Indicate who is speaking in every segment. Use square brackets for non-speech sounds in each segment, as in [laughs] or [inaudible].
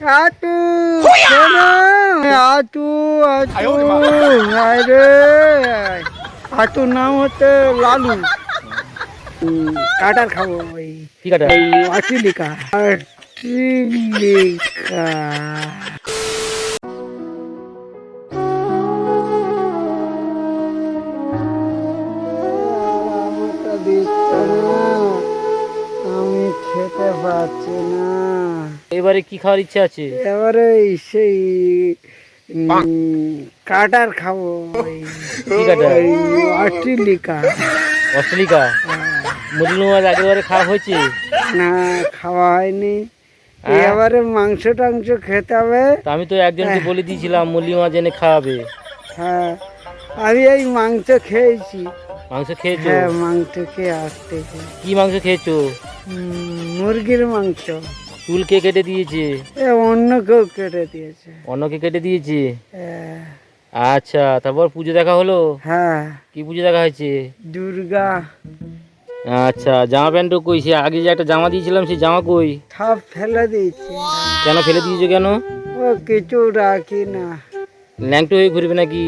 Speaker 1: আতু আতু আতু আরে আতুর নাম হচ্ছে লালু। কাটার খাব ওই
Speaker 2: কি কাটা?
Speaker 1: এই অট্রিলিকা অট্রিলিকা আমাকে দিচ্ছে না আমি খেতে পারছি না।
Speaker 2: এবারে কি খাওয়ার ইচ্ছা আছে?
Speaker 1: এবারে এই সেই কাটার খাব
Speaker 2: কি কাটা
Speaker 1: ওই অট্রিলিকা
Speaker 2: অস্ট্রেলিকা মুরগি মাছ একেবারে খাওয়া হয়েছে?
Speaker 1: না খাওয়া হয়নি।
Speaker 2: হ্যাঁ?
Speaker 1: এবারে মাংস টাংস খেতে হবে।
Speaker 2: আমি তো একজনকে বলে দিয়েছিলাম মুরগি মাছ এনে খাওয়াবে।
Speaker 1: হ্যাঁ। আমি এই মাংস খেয়েছি।
Speaker 2: মাংস খেয়েছো?
Speaker 1: হ্যাঁ মাংস খেয়ে আসতেছি।
Speaker 2: কি মাংস খেয়েছো?
Speaker 1: মুরগির মাংস।
Speaker 2: চুল কে কেটে দিয়েছে।
Speaker 1: এ অন্য কেউ কেটে দিয়েছে।
Speaker 2: অন্য কে কেটে দিয়েছে? আচ্ছা তারপর পুজো দেখা হলো?
Speaker 1: হ্যাঁ।
Speaker 2: কি পুজো দেখা হয়েছে?
Speaker 1: দুর্গা।
Speaker 2: আচ্ছা জামা প্যান্টও কই? সে আগে যে একটা জামা দিয়েছিলাম সেই জামা কই?
Speaker 1: সব ফেলে দিয়েছি।
Speaker 2: কেন ফেলে দিয়েছ কেন?
Speaker 1: ও কিছু রাখি না।
Speaker 2: ল্যাংটো হয়ে ঘুরবে নাকি?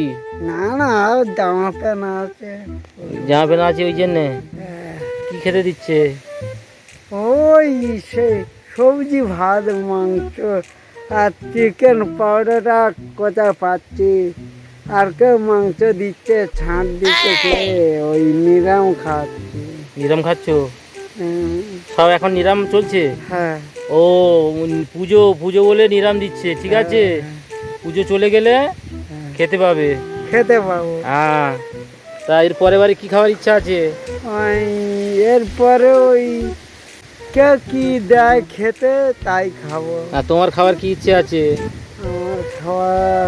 Speaker 1: না না জামা প্যান্ট আছে।
Speaker 2: জামা প্যান্ট আছে ওই জন্যে।
Speaker 1: হ্যাঁ,
Speaker 2: কি খেতে দিচ্ছে?
Speaker 1: ওই সে সবজি ভাত মাংস আর চিকেন পাউডারটা কোথায় পাচ্ছি। আর কেউ মাংস দিচ্ছে ছাঁট দিচ্ছে ওই নিরাম খাচ্ছি।
Speaker 2: নিরাম খাচ্ছো?
Speaker 1: হুম,
Speaker 2: সব এখন নিরাম চলছে?
Speaker 1: হ্যাঁ।
Speaker 2: ও পুজো পুজো বলে নিরাম দিচ্ছে ঠিক আছে? পুজো চলে গেলে
Speaker 1: হ্যাঁ,
Speaker 2: খেতে পাবে।
Speaker 1: খেতে পাবো।
Speaker 2: হ্যাঁ। তা এর পরে বারে কি খাওয়ার ইচ্ছা আছে?
Speaker 1: এরপরে ওই কে কি দেয় খেতে তাই খাব।
Speaker 2: আর তোমার খাবার কি ইচ্ছে আছে?
Speaker 1: আমার খাবার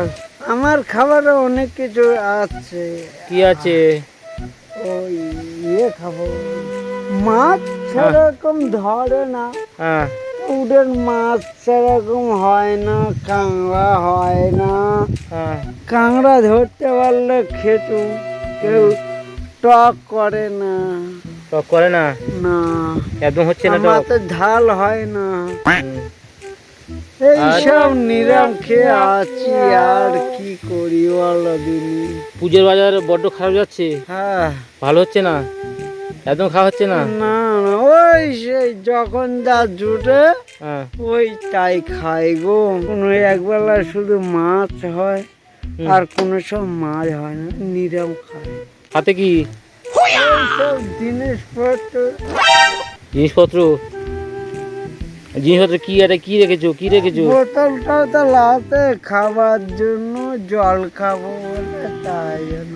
Speaker 1: আমার খাবারে অনেক কিছু আছে।
Speaker 2: কি আছে?
Speaker 1: ওই ইয়ে খাব। মাছ সেরকম ধরে না।
Speaker 2: হ্যাঁ।
Speaker 1: উডের মাছ সেরকম হয় না কাঁকড়া হয় না।
Speaker 2: হ্যাঁ।
Speaker 1: কাঁকড়া ধরতে পারলে খেতু কেউ টক করে না।
Speaker 2: টক করে না।
Speaker 1: না।
Speaker 2: একদম হচ্ছে না টক
Speaker 1: আমাদের ঝাল হয় না। এইসব নিরাম খেয়ে আছি আর কি করি বলো দিনি।
Speaker 2: পুজোর বাজার বড্ড খারাপ যাচ্ছে।
Speaker 1: হ্যাঁ।
Speaker 2: ভালো হচ্ছে না। একদম খাওয়া হচ্ছে না।
Speaker 1: না ওই সেই যখন যা জুটে
Speaker 2: হ্যাঁ।
Speaker 1: ওই তাই খাই গো। কোনো একবেলা শুধু মাছ হয় আর কোনো সব মাছ হয় না। নিরাম খায়
Speaker 2: হাতে কি?
Speaker 1: জিনিসপত্র?
Speaker 2: জিনিসপত্র জিনিসপত্র কি এটা কি রেখেছো? কি রেখেছো?
Speaker 1: বোতল টোতল হাতে খাবার জন্য জল খাব বলে তাই জন্য।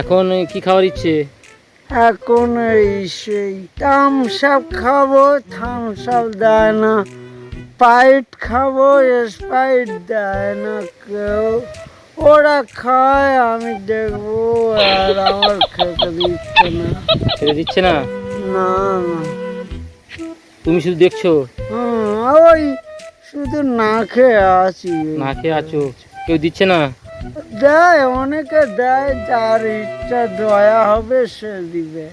Speaker 2: এখন কি খাওয়ার ইচ্ছে?
Speaker 1: এখন এই সেই থামস আপ খাব থামস আপ দেয় না। স্পাইট খাব স্পাইট দেয় না কেউ। ওরা খায় আমি দেখব আর আমার খেতে দিচ্ছে না।
Speaker 2: ছেড়ে দিচ্ছে না?
Speaker 1: না
Speaker 2: তুমি শুধু দেখছ?
Speaker 1: ওই শুধু না খেয়ে আছি।
Speaker 2: না খেয়ে আছো? কেউ দিচ্ছে না?
Speaker 1: দেয় অনেকে দেয় যার ইচ্ছা দয়া হবে সে দিবে।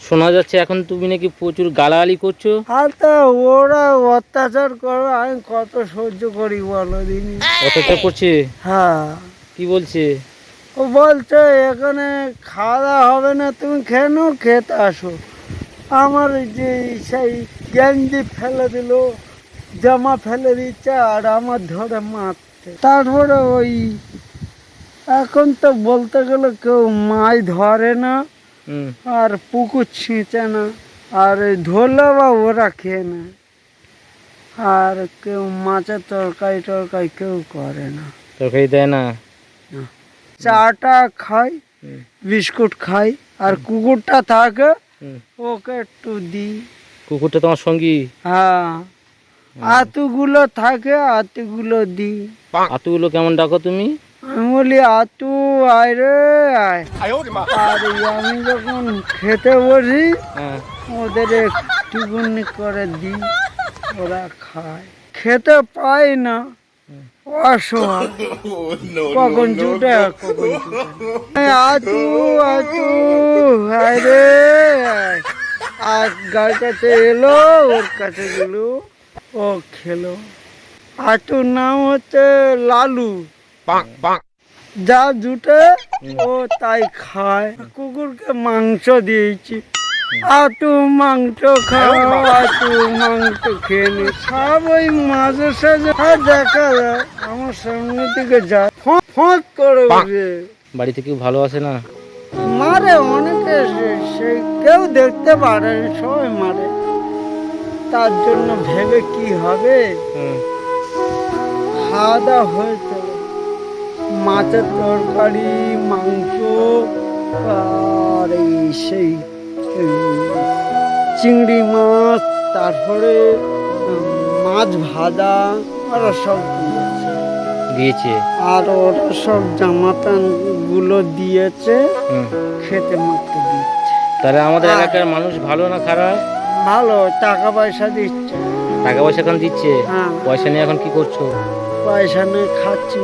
Speaker 2: শোনা যাচ্ছে এখন তুমি নাকি প্রচুর গালাগালি করছ।
Speaker 1: আর তা ওরা অত্যাচার করে আমি কত সহ্য করি বলো দিনি।
Speaker 2: অত্যাচার করছে?
Speaker 1: হ্যাঁ।
Speaker 2: কি বলছে?
Speaker 1: ও বলছে এখানে খাওয়া হবে না তুমি কেন খেতে আসো? আমার যে সেই গেঞ্জি ফেলে দিল জামা ফেলে দিচ্ছে আর আমার ধরে মারছে। তারপরে ওই এখন তো বলতে গেলে কেউ মাছ ধরে না আর পুকুর ছিঁচে না আর ধরলে বা ওরা খেয়ে না আর কেউ মাছের তরকারি টরকারি কেউ করে না।
Speaker 2: তরকারি দেয় না?
Speaker 1: চাটা খাই বিস্কুট খাই আর কুকুরটা থাকে ওকে একটু দিই।
Speaker 2: কুকুরটা তোমার সঙ্গী?
Speaker 1: হ্যাঁ। আতুগুলো থাকে আতুগুলো দিই।
Speaker 2: আতুগুলো কেমন ডাকো তুমি?
Speaker 1: আমি বলি আতু আয় রে আয়। আর আমি যখন খেতে বসি
Speaker 2: হ্যাঁ।
Speaker 1: ওদের একটুকুনি করে দিই ওরা খায়। খেতে পায় না। [laughs] কখন। আতু আতু আর গার কাছে এলো ওর কাছে গেল ও খেলো। হাঁটুর নাম হচ্ছে লালু। যা জুটে ও তাই খায়। কুকুরকে মাংস দিয়েছি। আটু মাংস খাও আটু মাংস খেয়ে নি। সব ওই মাঝে সাঝে দেখা যায় আমার সামনে দিকে যায় ফোঁত করে
Speaker 2: বাড়িতে কেউ ভালো আছে না?
Speaker 1: মারে অনেকে সে- সে কেউ দেখতে পারে সবাই মারে। তার জন্য ভেবে কি হবে? খাওয়া দাওয়া হয়েছে মাছের তরকারি মাংস আর এই সেই চিংড়ি মাছ তারপরে মাছ ভাজা ওরা সব দিয়েছে। আর ওরা সব জামা গুলো দিয়েছে খেতে মারতে দিচ্ছে।
Speaker 2: তাহলে আমাদের এলাকার মানুষ ভালো না খারাপ?
Speaker 1: ভালো টাকা পয়সা দিচ্ছে।
Speaker 2: টাকা পয়সা এখন দিচ্ছে?
Speaker 1: হ্যাঁ।
Speaker 2: পয়সা নিয়ে এখন কি করছ?
Speaker 1: পয়সা নিয়ে খাচ্ছি।